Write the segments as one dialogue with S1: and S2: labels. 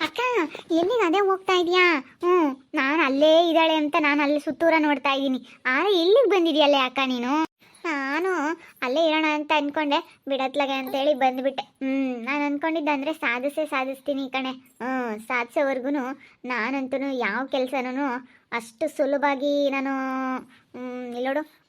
S1: ಅಕ್ಕ, ಎಲ್ಲಿಗೆ ಅದೇ ಹೋಗ್ತಾ ಇದೀಯಾ? ಹ್ಞೂ ನಾನು ಅಲ್ಲೇ ಇದ್ದಾಳೆ ಅಂತ ನಾನು ಅಲ್ಲಿ ಸುತ್ತೂರ ನೋಡ್ತಾ ಇದ್ದೀನಿ. ಆ ಇಲ್ಲಿಗೆ ಬಂದಿದ್ಯಲ್ಲೇ ಅಕ್ಕ ನಾನು? ಅಲ್ಲೇ ಇರೋಣ ಅಂತ ಅನ್ಕೊಂಡೆ. ಬಿಡತ್ಲಾಗೆ ಅಂತೇಳಿ ಬಂದ್ಬಿಟ್ಟೆ. ಹ್ಮ್, ನಾನು ಅನ್ಕೊಂಡಿದ್ದೆ ಅಂದ್ರೆ ಸಾಧಿಸೇ ಸಾಧಿಸ್ತೀನಿ ಕಣೆ. ಹ್ಮ್ ಸಾಧಿಸೋವರೆಗೂ ನಾನಂತೂ ಯಾವ ಕೆಲಸನೂ ಅಷ್ಟು ಸುಲಭವಾಗಿ ನಾನು ಇಲ್ಲೋಡು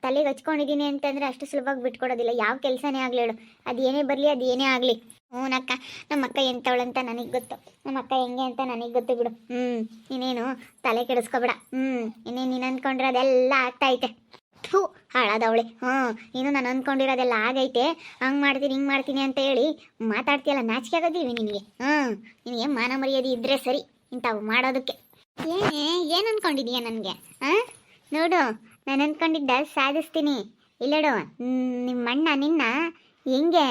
S1: ತಲೆಗೆ ಹಚ್ಕೊಂಡಿದ್ದೀನಿ ಅಂತಂದರೆ ಅಷ್ಟು ಸುಲಭವಾಗಿ ಬಿಟ್ಕೊಡೋದಿಲ್ಲ. ಯಾವ ಕೆಲಸನೇ ಆಗಲಿ ಹೇಳು. ಅದು ಏನೇ ಬರಲಿ, ಅದು ಏನೇ ಆಗಲಿ. ಹ್ಞೂನಕ್ಕ ನಮ್ಮ ಅಕ್ಕ ಅಂತ ನನಗೆ ಗೊತ್ತು. ನಮ್ಮ ಅಕ್ಕ ಹೆಂಗೆ ಅಂತ ನನಗೆ ಗೊತ್ತು ಬಿಡು. ಹ್ಞೂ ಇನ್ನೇನು ತಲೆ ಕೆಡಿಸ್ಕೊಬೇಡ. ಹ್ಞೂ ಇನ್ನೇನು ನೀನು ಅಂದ್ಕೊಂಡ್ರೆ ಅದೆಲ್ಲ ಆಗ್ತೈತೆ ಥೂ, ಹಾಳಾದವಳೆ. ಹ್ಞೂ ಇನ್ನು ನಾನು ಅಂದ್ಕೊಂಡಿರೋದೆಲ್ಲ ಆಗೈತೆ. ಹಂಗೆ ಮಾಡ್ತೀನಿ, ಹಿಂಗೆ ಮಾಡ್ತೀನಿ ಅಂತ ಹೇಳಿ ಮಾತಾಡ್ತೀಯಲ್ಲ, ನಾಚಿಕೆ ಆಗೋದಿಲ್ವಿ ನಿನಗೆ? ಹ್ಞೂ, ನಿನಗೆ ಮಾನ ಮರ್ಯಾದೆ ಇದ್ದರೆ ಸರಿ, ಇಂಥವು ಮಾಡೋದಕ್ಕೆ. ಏನೇ, ಏನು ಅಂದ್ಕೊಂಡಿದೀಯ ನನಗೆ? ಹಾಂ? ನೋಡು, ನಾನು ಅಂದ್ಕೊಂಡಿದ್ದ ಸಾಧಿಸ್ತೀನಿ. ಇಲ್ಲಡು ನಿಮ್ಮ ಅಣ್ಣ ನಿನ್ನ ಹೆಂಗೆ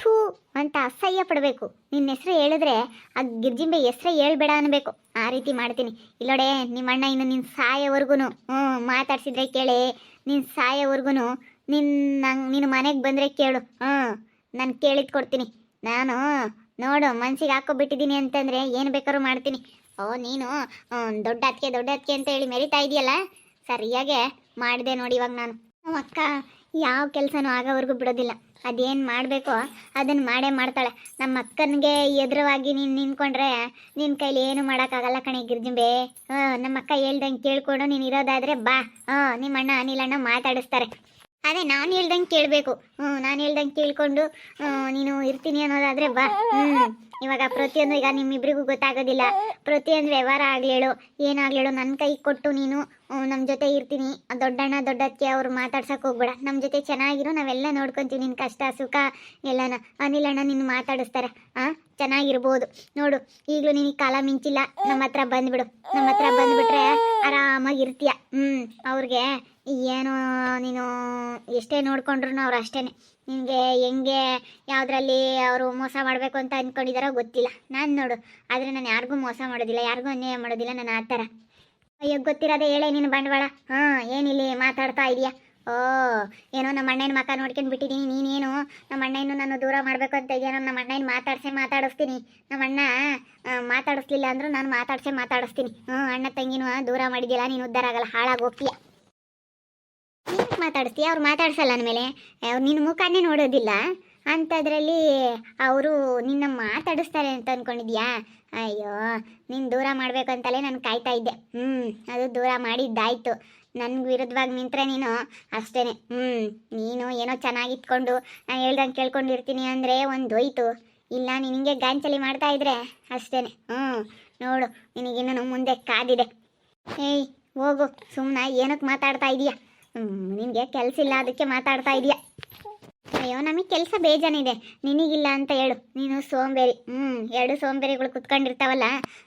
S1: ಥೂ ಅಂತ ಅಸಹ್ಯ ಪಡಬೇಕು. ನಿನ್ನ ಹೆಸರು ಹೇಳಿದ್ರೆ ಆ ಗಿರ್ಜಿಂಬೆ ಹೆಸರೇ ಹೇಳ್ಬೇಡ ಅನ್ನಬೇಕು ಆ ರೀತಿ ಮಾಡ್ತೀನಿ. ಇಲ್ಲೋಡೆ ನಿಮ್ಮ ಅಣ್ಣ ಇನ್ನು ನಿನ್ನ ಸಾಯೋವರೆಗೂ ಹ್ಞೂ. ಮಾತಾಡ್ಸಿದ್ರೆ ಕೇಳಿ, ನಿನ್ ಸಾಯೋವರೆಗೂ ನಿನ್ನ ನಂಗೆ ನಿನ್ ಮನೆಗೆ ಬಂದರೆ ಕೇಳು. ಹ್ಞೂ, ನಾನು ಕೇಳಿದ್ ಕೊಡ್ತೀನಿ. ನಾನು, ನೋಡು, ಮನ್ಸಿಗೆ ಹಾಕೋಬಿಟ್ಟಿದ್ದೀನಿ ಅಂತಂದರೆ ಏನು ಬೇಕಾದ್ರೂ ಮಾಡ್ತೀನಿ. ಓ, ನೀನು ದೊಡ್ಡ ಅತ್ತಿಗೆ ದೊಡ್ಡ ಅತ್ತಿಗೆ ಅಂತ ಹೇಳಿ ಮೆರಿತಾ ಇದೆಯಲ್ಲ? ಸರಿಯಾಗೆ ಮಾಡಿದೆ ನೋಡಿ ಇವಾಗ ನಾನು. ಅಕ್ಕ. ಯಾವ ಕೆಲಸನೂ ಆಗೋವರೆಗೂ ಬಿಡೋದಿಲ್ಲ. ಅದೇನು ಮಾಡಬೇಕೋ ಅದನ್ನು ಮಾಡೇ ಮಾಡ್ತಾಳೆ. ನಮ್ಮ ಅಕ್ಕನಿಗೆ ಎದುರವಾಗಿ ನೀನು ನಿಂತ್ಕೊಂಡ್ರೆ ನಿನ್ನ ಕೈಲಿ ಏನು ಮಾಡೋಕ್ಕಾಗಲ್ಲ ಕಣೆ ಗಿರ್ಜಿಂಬೆ. ಹಾಂ ನಮ್ಮ ಅಕ್ಕ ಹೇಳ್ದಂಗೆ ಕೇಳ್ಕೊಂಡು ನೀನು ಇರೋದಾದರೆ ಬಾ. ಹಾಂ ನಿಮ್ಮ ಅಣ್ಣ ಅನಿಲ್ ಅಣ್ಣ ಮಾತಾಡಿಸ್ತಾರೆ. ಅದೇ ನಾನು ಹೇಳ್ದಂಗೆ ಕೇಳಬೇಕು. ಹ್ಞೂ ನಾನು ಹೇಳ್ದಂಗೆ ಕೇಳಿಕೊಂಡು ನೀನು ಇರ್ತೀನಿ ಅನ್ನೋದಾದರೆ ಬಾ. ಹ್ಞೂ ಇವಾಗ ಪ್ರತಿಯೊಂದು ಈಗ ನಿಮ್ಮಿಬ್ರಿಗೂ ಗೊತ್ತಾಗೋದಿಲ್ಲ. ಪ್ರತಿಯೊಂದು ವ್ಯವಹಾರ ಆಗಲೇಳು, ಏನಾಗ್ಲೇಳು ನನ್ನ ಕೈ ಕೊಟ್ಟು ನೀನು ನಮ್ಮ ಜೊತೆ ಇರ್ತೀನಿ. ದೊಡ್ಡಣ್ಣ ದೊಡ್ಡಕ್ಕೆ ಅವ್ರು ಮಾತಾಡ್ಸೋಕೆ ಹೋಗ್ಬೇಡ. ನಮ್ಮ ಜೊತೆ ಚೆನ್ನಾಗಿರು, ನಾವೆಲ್ಲ ನೋಡ್ಕೊಂತೀವಿ ನಿನ್ನ ಕಷ್ಟ, ಸುಖ ಎಲ್ಲನ. ಅನಿಲಣ್ಣ ನಿನ್ನ ಮಾತಾಡಿಸ್ತಾರೆ. ಆ, ಚೆನ್ನಾಗಿರ್ಬೋದು. ನೋಡು, ಈಗಲೂ ನಿನಗೆ ಕಾಲ ಮಿಂಚಿಲ್ಲ. ನಮ್ಮ ಹತ್ರ ಬಂದ್ಬಿಡು. ನಮ್ಮ ಹತ್ರ ಬಂದ್ಬಿಟ್ರೆ ಆರಾಮಾಗಿ ಇರ್ತೀಯ. ಹ್ಞೂ ಅವ್ರಿಗೆ ಏನು ನೀನು ಎಷ್ಟೇ ನೋಡ್ಕೊಂಡ್ರು ಅವ್ರು ಅಷ್ಟೇ ನಿನಗೆ ಹೆಂಗೆ, ಯಾವುದ್ರಲ್ಲಿ ಅವರು ಮೋಸ ಮಾಡಬೇಕು ಅಂತ ಅಂದ್ಕೊಂಡಿದ್ದಾರೋ ಗೊತ್ತಿಲ್ಲ. ನಾನು ನೋಡು, ಆದರೆ ನಾನು ಯಾರಿಗೂ ಮೋಸ ಮಾಡೋದಿಲ್ಲ, ಯಾರಿಗೂ ಅನ್ಯಾಯ ಮಾಡೋದಿಲ್ಲ, ನಾನು ಆ ಥರ. ಅಯ್ಯೋ, ಗೊತ್ತಿರೋದೇ ಹೇಳೇ ನಿನ್ನ ಬಂಡವಾಳ. ಹಾಂ, ಏನಿಲ್ಲಿ ಮಾತಾಡ್ತಾ ಇದೀಯಾ? ಓ, ಏನೋ ನಮ್ಮ ಅಣ್ಣನ ಮಕ ನೋಡ್ಕೊಂಡು ಬಿಟ್ಟಿದ್ದೀನಿ ನೀನೇನು? ನಮ್ಮ ಅಣ್ಣನ ನಾನು ದೂರ ಮಾಡಬೇಕು ಅಂತ ಇದೆಯೋ? ನಮ್ಮ ಅಣ್ಣನ ಮಾತಾಡ್ಸೇ ಮಾತಾಡಿಸ್ತೀನಿ. ನಮ್ಮ ಅಣ್ಣ ಮಾತಾಡಿಸ್ಲಿಲ್ಲ ಅಂದ್ರೂ ನಾನು ಮಾತಾಡ್ಸೇ ಮಾತಾಡಿಸ್ತೀನಿ. ಹ್ಞೂ ಅಣ್ಣ ತಂಗಿನೂ ದೂರ ಮಾಡಿದ್ಯಲ್ಲ, ನೀನು ಉದ್ದಾರ ಆಗಲ್ಲ, ಹಾಳಾಗಿ ಏನಕ್ಕೆ ಮಾತಾಡಿಸ್ತೀಯ? ಅವ್ರು ಮಾತಾಡ್ಸಲ್ಲ ಅಂದಮೇಲೆ ಅವ್ರು ನಿನ್ನ ಮುಖನೇ ನೋಡೋದಿಲ್ಲ. ಅಂಥದ್ರಲ್ಲಿ ಅವರು ನಿನ್ನ ಮಾತಾಡಿಸ್ತಾರೆ ಅಂತ ಅಂದ್ಕೊಂಡಿದ್ಯಾ ಅಯ್ಯೋ, ನೀನು ದೂರ ಮಾಡಬೇಕಂತಲೇ ನಾನು ಕಾಯ್ತಾ ಇದ್ದೆ. ಹ್ಞೂ ಅದು ದೂರ ಮಾಡಿದ್ದಾಯಿತು. ನನ್ಗೆ ವಿರುದ್ಧವಾಗಿ ನಿಂತರೆ ನೀನು ಅಷ್ಟೇ ಹ್ಞೂ ನೀನು ಏನೋ ಚೆನ್ನಾಗಿತ್ಕೊಂಡು ನಾನು ಹೇಳ್ದಂಗೆ ಕೇಳ್ಕೊಂಡಿರ್ತೀನಿ ಅಂದರೆ ಒಂದು ಹೋಯ್ತು. ಇಲ್ಲ, ನೀನು ಹಿಂಗೆ ಗಾಂಚಲಿ ಮಾಡ್ತಾ ಇದ್ರೆ ಅಷ್ಟೇ ಹ್ಞೂ ನೋಡು ನಿನಗಿನ್ನೂ ಮುಂದೆ ಕಾದಿದೆ. ಏಯ್, ಹೋಗು. ಸುಮ್ಮನೆ ಏನಕ್ಕೆ ಮಾತಾಡ್ತಾ ಇದೀಯಾ? ನಿನಗೆ ಕೆಲಸ ಇಲ್ಲ, ಅದಕ್ಕೆ ಮಾತಾಡ್ತಾ ಇದೀಯಾ. ಅಯ್ಯೋ ನಮಗೆ ಕೆಲಸ ಬೇಜಾನಿದೆ. ನಿನಗಿಲ್ಲ ಅಂತ ಹೇಳು. ನೀನು ಸೋಂಬೇರಿ ಹ್ಞೂ ಎರಡು ಸೋಂಬೇರಿಗಳು ಕುತ್ಕೊಂಡಿರ್ತಾವಲ್ಲ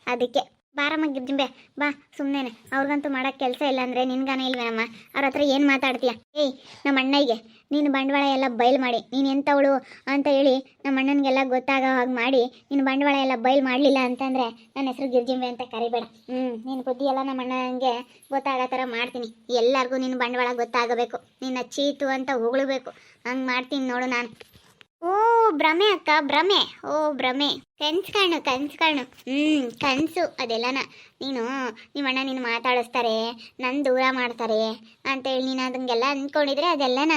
S1: ಅದಕ್ಕೆ. ಬಾರಮ್ಮ ಗಿರ್ಜಿಂಬೆ ಬಾ. ಸುಮ್ಮನೆ ಅವ್ರಿಗಂತೂ ಮಾಡೋಕ್ಕೆ ಕೆಲಸ ಇಲ್ಲ ಅಂದರೆ ನಿನ್ಗಾನ ಇಲ್ವೇನಮ್ಮ ಅವ್ರ ಹತ್ರ ಏನು ಮಾತಾಡ್ತೀಯ? ಏಯ್ ನಮ್ಮ ಅಣ್ಣಗೆ ನೀನು ಬಂಡವಾಳ ಎಲ್ಲ ಬಯಲು ಮಾಡಿ. ನೀನು ಎಂಥವಳು ಅಂತ ಹೇಳಿ ನಮ್ಮ ಅಣ್ಣನಿಗೆಲ್ಲ ಗೊತ್ತಾಗೋ ಹಾಗೆ ಮಾಡಿ ನೀನು ಬಂಡವಾಳ ಎಲ್ಲ ಬಯಲು ಮಾಡಲಿಲ್ಲ ಅಂತಂದರೆ ನನ್ನ ಹೆಸರು ಗಿರ್ಜಿಂಬೆ ಅಂತ ಕರಿಬೇಡ. ಹ್ಞೂ ನೀನು ಬುದ್ಧಿ ಎಲ್ಲ ನಮ್ಮ ಅಣ್ಣನಿಗೆ ಗೊತ್ತಾಗೋ ಥರ ಮಾಡ್ತೀನಿ. ಎಲ್ಲರಿಗೂ ನಿನ್ನ ಬಂಡವಾಳ ಗೊತ್ತಾಗಬೇಕು. ನಿನ್ನ ಚೀತು ಅಂತ ಹೊಗಳಬೇಕು. ಹಂಗೆ ಮಾಡ್ತೀನಿ ನೋಡು ನಾನು. ಓ, ಭ್ರಮೆ ಅಕ್ಕ, ಭ್ರಮೆ. ಓ, ಭ್ರಮೆ. ಕನ್ಸು ಕಾಣು ಕನ್ಸು ಕಾಣು ಹ್ಞೂ ಕನಸು ಅದೆಲ್ಲನ. ನೀನು ನಿಮ್ಮ ಅಣ್ಣ ನೀನು ಮಾತಾಡಿಸ್ತಾರೆ ನನ್ನ ದೂರ ಮಾಡ್ತಾರೆ ಅಂತೇಳಿ ನೀನು ಅದಂಗೆಲ್ಲ ಅಂದ್ಕೊಂಡಿದ್ರೆ ಅದೆಲ್ಲನ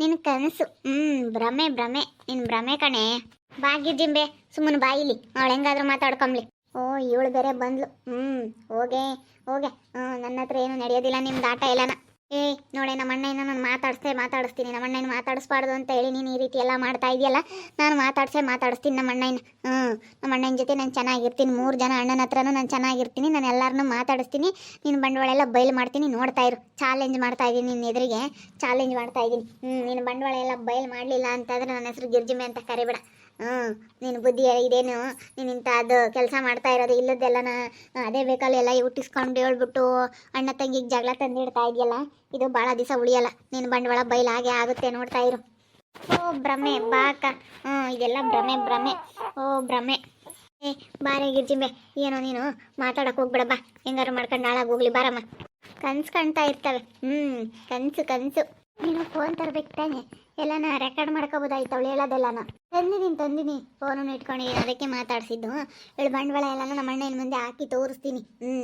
S1: ನಿನ್ನ ಕನಸು. ಹ್ಞೂ ಭ್ರಮೆ ಭ್ರಮೆ. ನಿನ್ನ ಭ್ರಮೆ ಕಣೆ. ಬಾಗಿದ್ದಿಂಬೆ ಸುಮ್ಮನೆ ಬಾಯಿಲಿ ಅವಳು ಹೆಂಗಾದ್ರೂ ಮಾತಾಡ್ಕೊಂಬ್ಲಿ. ಓ, ಇವಳು ಬೇರೆ ಬಂದ್ಲು. ಹ್ಞೂ ಹೋಗೆ ಹೋಗೆ. ಹ್ಞೂ ನನ್ನ ಹತ್ರ ಏನು ನಡೆಯೋದಿಲ್ಲ ನಿಮ್ದು ಆಟ ಎಲ್ಲನ. ಏ, ನೋಡೆ ನಮ್ಮ ಅಣ್ಣನ ನಾನು ಮಾತಾಡಿಸ್ತೇ ಮಾತಾಡಿಸ್ತೀನಿ. ನಮ್ಮ ಅಣ್ಣನ ಮಾತಾಡಿಸ್ಬಾರ್ದು ಅಂತ ಹೇಳಿ ನೀನು ಈ ರೀತಿ ಎಲ್ಲ ಮಾಡ್ತಾ ಇದೆಯಲ್ಲ ನಾನು ಮಾತಾಡ್ಸೇ, ಮಾತಾಡಿಸ್ತೀನಿ ನಮ್ಮ ಅಣ್ಣನ ಹ್ಞೂ ನಮ್ಮ ಅಣ್ಣನ ಜೊತೆ ನಾನು ಚೆನ್ನಾಗಿರ್ತೀನಿ. ಮೂರು ಜನ ಅಣ್ಣನ ಹತ್ರನೂ ನಾನು ಚೆನ್ನಾಗಿರ್ತೀನಿ. ನಾನು ಎಲ್ಲರನ್ನೂ ಮಾತಾಡಿಸ್ತೀನಿ. ನಿನ್ನ ಬಂಡವಾಳ ಎಲ್ಲ ಬಯಲು ಮಾಡ್ತೀನಿ. ನೋಡ್ತಾ ಇರು. ಚಾಲೆಂಜ್ ಮಾಡ್ತಾ ಇದ್ದೀನಿ ನಿನ್ನ ಎದುರಿಗೆ. ಚಾಲೆಂಜ್ ಮಾಡ್ತಾ ಇದ್ದೀನಿ ಹ್ಞೂ ನಿನ್ನ ಬಂಡವಾಳ ಎಲ್ಲ ಬಯಲು ಮಾಡಲಿಲ್ಲ ಅಂತಂದರೆ ನನ್ನ ಹೆಸರು ಗಿರ್ಜಿಮೆ ಅಂತ ಕರಿಬೇಡ. ಹ್ಞೂ ನಿನ್ ಬುದ್ಧಿ ಇದೇನು? ನೀನು ಇಂಥ ಅದು ಕೆಲಸ ಮಾಡ್ತಾ ಇರೋದು ಇಲ್ಲದ್ದೆಲ್ಲನ ಅದೇ ಬೇಕಲ್ಲ ಎಲ್ಲ ಹುಟ್ಟಿಸ್ಕೊಂಡು ಹೇಳ್ಬಿಟ್ಟು ಅಣ್ಣ ತಂಗಿಗೆ ಜಗಳ ತಂದಿಡ್ತಾ ಇದೆಯಲ್ಲ, ಇದು ಭಾಳ ದಿವಸ ಉಳಿಯಲ್ಲ. ನಿನ್ನ ಬಂಡವಾಳ ಬಯಲು ಹಾಗೆ ಆಗುತ್ತೆ ನೋಡ್ತಾ ಇರು. ಓ, ಭ್ರಮೆ, ಬಾಕ. ಹ್ಮ್ ಇದೆಲ್ಲ ಭ್ರಮೆ ಭ್ರಮೆ. ಓ, ಭ್ರಮೆ. ಏ ಬಾರೆ ಗಿರ್ಜಿಂಬೆ, ಏನೋ ನೀನು ಮಾತಾಡಕ್ಕೆ ಹೋಗ್ಬೇಡ, ಬಾ. ಹೆಂಗಾರು ಮಾಡ್ಕೊಂಡು ನಾಳಾಗ ಹೋಗ್ಲಿ, ಬಾರಮ್ಮ. ಕನ್ಸ್ ಕಾಣ್ತಾ ಇರ್ತವೆ. ಹ್ಮ್ ಕನಸು ಕನಸು. ನೀನು ಫೋನ್ ತರಬೇಕು ತಾನೆ. ಎಲ್ಲನ ರೆಕಾರ್ಡ್ ಮಾಡ್ಕೋಬೋದಾಯ್ತು ಅವಳು ಹೇಳೋದೆಲ್ಲನ. ತಂದಿದ್ದೀನಿ ತಂದಿನಿ ಫೋನನ್ನು ಇಟ್ಕೊಂಡು ಅದಕ್ಕೆ ಮಾತಾಡ್ಸಿದ್ದು? ಹೇಳು ಬಂಡವಾಳ ಎಲ್ಲನ ನಮ್ಮ ಅಣ್ಣನ ಮುಂದೆ ಹಾಕಿ ತೋರಿಸ್ತೀನಿ. ಹ್ಞೂ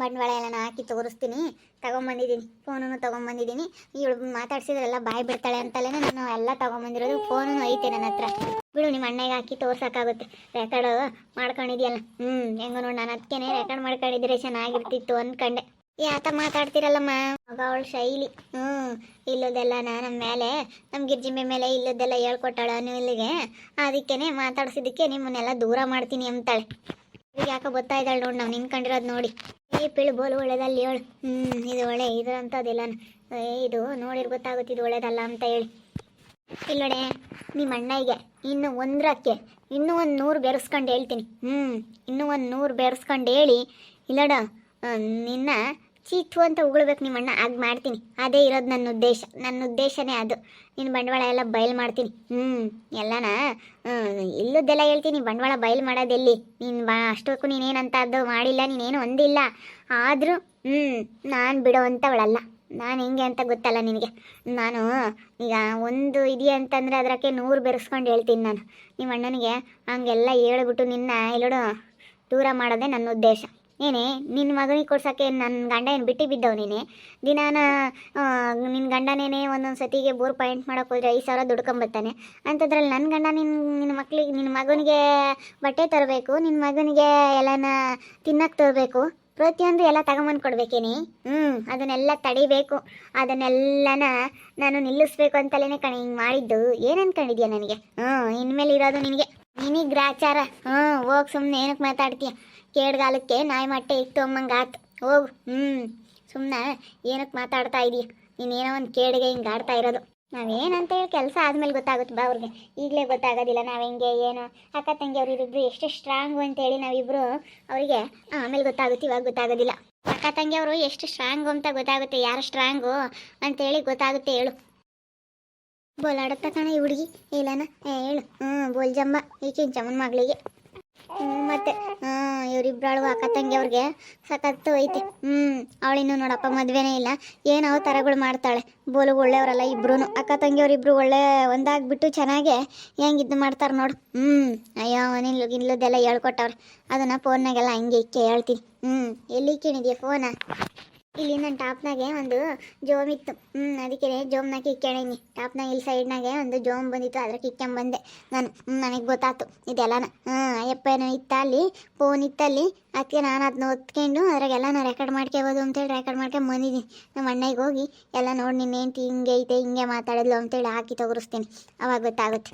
S1: ಬಂಡವಾಳ ಎಲ್ಲನ ಹಾಕಿ ತೋರಿಸ್ತೀನಿ. ತೊಗೊಂಬಂದಿದ್ದೀನಿ. ಫೋನನ್ನು ತೊಗೊಂಬಂದಿದ್ದೀನಿ. ಇವಳು ಮಾತಾಡ್ಸಿದ್ರೆಲ್ಲ ಬಾಯಿ ಬಿಡ್ತಾಳೆ ಅಂತಲೇ ನಾನು ಎಲ್ಲ ತೊಗೊಂಬಂದಿರೋದು ಫೋನು ಐತೆ ನನ್ನ ಹತ್ರ. ಬಿಡು, ನಿಮ್ಮ ಅಣ್ಣಗೆ ಹಾಕಿ ತೋರ್ಸೋಕ್ಕಾಗುತ್ತೆ. ರೆಕಾರ್ಡ್ ಮಾಡ್ಕೊಂಡಿದ್ಯಲ್ಲ. ಹ್ಞೂ ಹೆಂಗೋ ನೋಡಿ, ನಾನು ಅದಕ್ಕೇನೆ ರೆಕಾರ್ಡ್ ಮಾಡ್ಕೊಂಡಿದ್ರೆ ಚೆನ್ನಾಗಿರ್ತಿತ್ತು ಅಂದ್ಕೊಂಡೆ. ಯಾತ ಮಾತಾಡ್ತಿರಲ್ಲಮ್ಮ ಮಗ ಅವಳ ಶೈಲಿ. ಹ್ಞೂ ಇಲ್ಲದೆಲ್ಲ ನಮ್ಮ ಮೇಲೆ ನಮ್ಮ ಗಿರ್ಜಿಮೆ ಮೇಲೆ ಇಲ್ಲದೆಲ್ಲ ಹೇಳ್ಕೊಟ್ಟಾಳ ಇಲ್ಲಿಗೆ. ಅದಕ್ಕೇನೆ ಮಾತಾಡ್ಸಿದ್ದಕ್ಕೆ ನಿಮ್ಮನ್ನೆಲ್ಲ ದೂರ ಮಾಡ್ತೀನಿ ಅಂತಾಳೆ. ಯಾಕೋ ಗೊತ್ತಾ ಇದ್ದಾಳೆ ನೋಡಿ ನಾವು ನಿಂತ್ಕೊಂಡಿರೋದು ನೋಡಿ. ಏ ಪಿಳು ಬೋಲು ಒಳ್ಳೇದಲ್ಲಿ ಹೇಳು. ಹ್ಞೂ ಇದು ಒಳ್ಳೆ, ಇದು ಅಂತದಿಲ್ಲ ಏ, ಇದು ನೋಡಿರ್ ಗೊತ್ತಾಗುತ್ತೆ ಇದು ಒಳ್ಳೇದಲ್ಲ ಅಂತ ಹೇಳಿ. ಇಲ್ಲೋಡೆ ನಿಮ್ಮ ಅಣ್ಣಗೆ ಇನ್ನು ಒಂದ್ರಕ್ಕೆ, ಇನ್ನೂ ಒಂದು ನೂರು ಬೆರೆಸ್ಕೊಂಡು ಹೇಳ್ತೀನಿ. ಹ್ಞೂ ಇನ್ನೂ ಒಂದು ನೂರು ಬೆರೆಸ್ಕೊಂಡು ಹೇಳಿ. ಇಲ್ಲೋಡ ನಿನ್ನ ಚೀತು ಅಂತ ಉಗುಳ್ಬೇಕು ನಿಮ್ಮಣ್ಣ, ಆಗ ಮಾಡ್ತೀನಿ. ಅದೇ ಇರೋದು ನನ್ನ ಉದ್ದೇಶ. ನನ್ನ ಉದ್ದೇಶನೇ ಅದು. ನಿನ್ನ ಬಂಡವಾಳ ಎಲ್ಲ ಬಯಲು ಮಾಡ್ತೀನಿ. ಹ್ಞೂ ಎಲ್ಲನ ಇಲ್ಲದ್ದೆಲ್ಲ ಹೇಳ್ತೀನಿ. ಬಂಡವಾಳ ಬಯಲು ಮಾಡೋದೆಲ್ಲಿ? ನೀನು ಬಾ, ಅಷ್ಟಕ್ಕೂ ನೀನೇನಂತ ಅದು ಮಾಡಿಲ್ಲ, ನೀನೇನು ಒಂದಿಲ್ಲ ಆದರೂ ಹ್ಞೂ ನಾನು ಬಿಡೋವಂಥವಳಲ್ಲ ನಾನು ಹೆಂಗೆ ಅಂತ ಗೊತ್ತಲ್ಲ ನಿನಗೆ. ನಾನು, ಈಗ ಒಂದು ಇದೆಯಾ ಅಂತಂದರೆ ಅದಕ್ಕೆ ನೂರು ಬೆರೆಸ್ಕೊಂಡು ಹೇಳ್ತೀನಿ ನಾನು. ನಿಮ್ಮ ಅಣ್ಣನಿಗೆ ಹಂಗೆಲ್ಲ ಹೇಳ್ಬಿಟ್ಟು ನಿನ್ನ, ಇಲ್ಲೋಡು, ದೂರ ಮಾಡೋದೇ ನನ್ನ ಉದ್ದೇಶ. ಏನೇ ನಿನ್ನ ಮಗನಿಗೆ ಕೊಡ್ಸೋಕ್ಕೆ ನನ್ನ ಗಂಡ ಏನು ಬಿಟ್ಟು ಬಿದ್ದವು ನೀನೆ? ದಿನಾನ ನಿನ್ನ ಗಂಡನೇನೆ ಒಂದೊಂದು ಸತಿಗೆ ಬೋರ್ ಪಾಯಿಂಟ್ ಮಾಡೋಕೆ ಹೋದ್ರೆ ಐದು ಸಾವಿರ ದುಡ್ಕೊಂಬರ್ತಾನೆ ಅಂಥದ್ರಲ್ಲಿ ನನ್ನ ಗಂಡ ನಿನ್ನ ನಿನ್ನ ಮಕ್ಳಿಗೆ ನಿನ್ನ ಮಗನಿಗೆ ಬಟ್ಟೆ ತರಬೇಕು ನಿನ್ನ ಮಗನಿಗೆ ಎಲ್ಲನ ತಿನ್ನಕ್ಕೆ ತರಬೇಕು. ಪ್ರತಿಯೊಂದು ಎಲ್ಲ ತಗೊಂಬಂದು ಕೊಡ್ಬೇಕೇನಿ? ಹ್ಞೂ ಅದನ್ನೆಲ್ಲ ತಡಿಬೇಕು. ಅದನ್ನೆಲ್ಲನ ನಾನು ನಿಲ್ಲಿಸ್ಬೇಕು ಅಂತಲೇ ಕಣ ಹಿಂಗೆ ಮಾಡಿದ್ದು. ಏನು ಅನ್ಕೊಂಡಿದ್ಯಾ ನನಗೆ? ಹ್ಞೂ ಇನ್ಮೇಲೆ ಇರೋದು ನಿನಗೆ. ನಿನಗೆ ಗ್ರಾಚಾರ. ಹ್ಞೂ ಹೋಗಿ ಸುಮ್ಮನೆ ಏನಕ್ಕೆ ಮಾತಾಡ್ತೀಯ? ಕೇಡ್ಗಾಲಕ್ಕೆ ನಾಯಿ ಮಟ್ಟೆ ಇಟ್ಟು ಅಮ್ಮಂಗೆ ಆತು. ಹೋಗು. ಹ್ಞೂ ಸುಮ್ಮನೆ ಏನಕ್ಕೆ ಮಾತಾಡ್ತಾ ಇದೀಯ ನೀನೇನೋ ಒಂದು ಕೇಡಿಗೆ ಹಿಂಗೆ ಆಡ್ತಾ ಇರೋದು. ನಾವೇನಂತ ಹೇಳಿ ಕೆಲಸ ಆದಮೇಲೆ ಗೊತ್ತಾಗುತ್ತೆ ಬಾ ಅವ್ರಿಗೆ. ಈಗಲೇ ಗೊತ್ತಾಗೋದಿಲ್ಲ ನಾವು ಹೆಂಗೆ, ಏನು? ಅಕ್ಕ ತಂಗಿ ಅವರಿಬ್ಬರು ಎಷ್ಟು ಸ್ಟ್ರಾಂಗು ಅಂತೇಳಿ ನಾವಿಬ್ಬರು ಅವರಿಗೆ ಆಮೇಲೆ ಗೊತ್ತಾಗುತ್ತೆ, ಇವಾಗ ಗೊತ್ತಾಗೋದಿಲ್ಲ. ಅಕ್ಕ ತಂಗಿ ಅವರು ಎಷ್ಟು ಸ್ಟ್ರಾಂಗು ಅಂತ ಗೊತ್ತಾಗುತ್ತೆ, ಯಾರು ಸ್ಟ್ರಾಂಗು ಅಂತೇಳಿ ಗೊತ್ತಾಗುತ್ತೆ, ಹೇಳು. ಬೋಲಾಡತ್ತ ಕಣ ಈ ಹುಡುಗಿ? ಇಲ್ಲನ? ಹೇಳು. ಹ್ಞೂ ಬೋಲ್ಜಮ್ಮ ಈ ಚಿಂಚಮ್ಮನ ಮಗಳಿಗೆ. ಮತ್ತೆ ಹಾಂ ಇವರಿಬ್ಬರಳು ಅಕ್ಕ ತಂಗಿ ಅವ್ರಿಗೆ ಸಖತ್ತು ಐತೆ. ಹ್ಞೂ ಅವಳಿನ್ನು ನೋಡಪ್ಪ, ಮದುವೆನೇ ಇಲ್ಲ. ಏನು ಅವು ಥರಗಳು ಮಾಡ್ತಾಳೆ. ಬೋಲು ಒಳ್ಳೆಯವರಲ್ಲ ಇಬ್ರು ಅಕ್ಕ ತಂಗಿಯವ್ರಿಬ್ರು ಒಳ್ಳೆ ಒಂದಾಗ್ಬಿಟ್ಟು ಚೆನ್ನಾಗೆ ಹೆಂಗೆ ಇದು ಮಾಡ್ತಾರೆ ನೋಡು. ಹ್ಞೂ ಅಯ್ಯೋ, ನಿಲ್ಲು ಗಿನ್ಲದೆಲ್ಲ ಹೇಳ್ಕೊಟ್ಟವ್ರೆ. ಅದನ್ನು ಫೋನ್ನಾಗೆಲ್ಲ ಹಂಗೆ ಇಕ್ಕೆ ಹೇಳ್ತೀನಿ. ಹ್ಞೂ ಎಲ್ಲಿ ಇಕ್ಕಿಣಿದ್ಯಾ ಫೋನ ಇಲ್ಲಿ ನನ್ನ ಟಾಪ್ನಾಗೆ ಒಂದು ಜೋಮ್ ಇತ್ತು. ಹ್ಞೂ ಅದಕ್ಕೆ ಜೋಮ್ನ ಕಿಕ್ಕಾಡೀನಿ ಟಾಪ್ನಾಗ ಇಲ್ಲಿ ಸೈಡ್ನಾಗೆ ಒಂದು ಜೋಮ್ ಬಂದಿತ್ತು ಅದ್ರ ಕಿಕ್ಕೊಂಬಂದೆ ನಾನು. ಹ್ಞೂ ನನಗೆ ಗೊತ್ತಾತು ಇದೆಲ್ಲನ. ಹ್ಞೂ ಅಯ್ಯಪ್ಪನೂ ಇತ್ತ ಅಲ್ಲಿ ಫೋನ್ ಇತ್ತಲ್ಲಿ ಅದಕ್ಕೆ ನಾನು ಅದನ್ನ ಅದ್ರಾಗೆಲ್ಲ ನಾನು ರೆಕಾರ್ಡ್ ಮಾಡ್ಕೋಬೋದು ಅಂತೇಳಿ ರೆಕಾರ್ಡ್ ಮಾಡ್ಕೊಂಡು ಬಂದಿದ್ದೀನಿ ನಮ್ಮ ಅಣ್ಣಗೆ ಹೋಗಿ ಎಲ್ಲ ನೋಡಿ ನಿನ್ನೆ ಹಿಂಗೆ ಐತೆ ಹಿಂಗೆ ಮಾತಾಡಿದ್ಲು ಅಂತೇಳಿ ಹಾಕಿ ತೋರಿಸ್ತೀನಿ ಅವಾಗ ಗೊತ್ತಾಗುತ್ತೆ.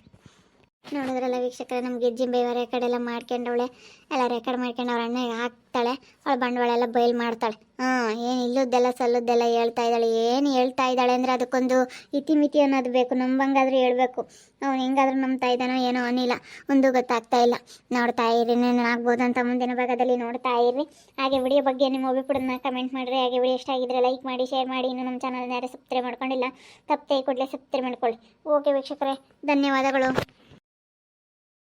S1: ನೋಡಿದ್ರಲ್ಲ ವೀಕ್ಷಕರೇ ನಮ್ಮ ಗೆಜ್ಜಿಂಬೆ ರೆಕಾರ್ಡ್ ಎಲ್ಲ ಮಾಡ್ಕೊಂಡವಳೆ. ಎಲ್ಲ ರೆಕಾರ್ಡ್ ಮಾಡ್ಕೊಂಡು ಅವ್ರ ಅಣ್ಣ ಹಾಕ್ತಾಳೆ. ಅವಳ ಬಂಡವಾಳ ಎಲ್ಲ ಬಯಲು ಮಾಡ್ತಾಳೆ. ಹಾಂ, ಏನು ಇಲ್ಲದ್ದೆಲ್ಲ ಸಲ್ಲದ್ದೆಲ್ಲ ಹೇಳ್ತಾ ಇದ್ದಾಳೆ. ಏನು ಹೇಳ್ತಾ ಇದ್ದಾಳೆ ಅಂದರೆ ಅದಕ್ಕೊಂದು ಇತಿಮಿತಿ ಅನ್ನೋದು ಬೇಕು. ನಂಬಂಗಾದ್ರೂ ಹೇಳ್ಬೇಕು. ಅವ್ನು ಹೆಂಗಾದ್ರೂ ನಂಬ್ತಾ ಇದ್ದಾನೋ ಏನೋ ಅನಿಲ್ಲ. ಒಂದು ಗೊತ್ತಾಗ್ತಾ ಇಲ್ಲ. ನೋಡ್ತಾ ಇರಿ ಆಗ್ಬೋದು ಅಂತ ಮುಂದಿನ ಭಾಗದಲ್ಲಿ ನೋಡ್ತಾ ಇರಿ. ಹಾಗೆ ವಿಡಿಯೋ ಬಗ್ಗೆ ನಿಮ್ಮ ಅಭಿಪ್ರಾಯನ ಕಮೆಂಟ್ ಮಾಡಿರಿ. ಹಾಗೆ ವಿಡಿಯೋ ಇಷ್ಟ ಆಗಿದ್ರೆ ಲೈಕ್ ಮಾಡಿ ಶೇರ್ ಮಾಡಿ. ಇನ್ನು ನಮ್ಮ ಚಾನಲ್ ಯಾರು ಸಬ್ಸ್ಕ್ರೈಬ್ ಮಾಡ್ಕೊಂಡಿಲ್ಲ ತಪ್ಪೇ ಕೂಡಲೇ ಸಬ್ಸ್ಕ್ರೈಬ್ ಮಾಡ್ಕೊಳ್ಳಿ. ಓಕೆ ವೀಕ್ಷಕರೇ, ಧನ್ಯವಾದಗಳು.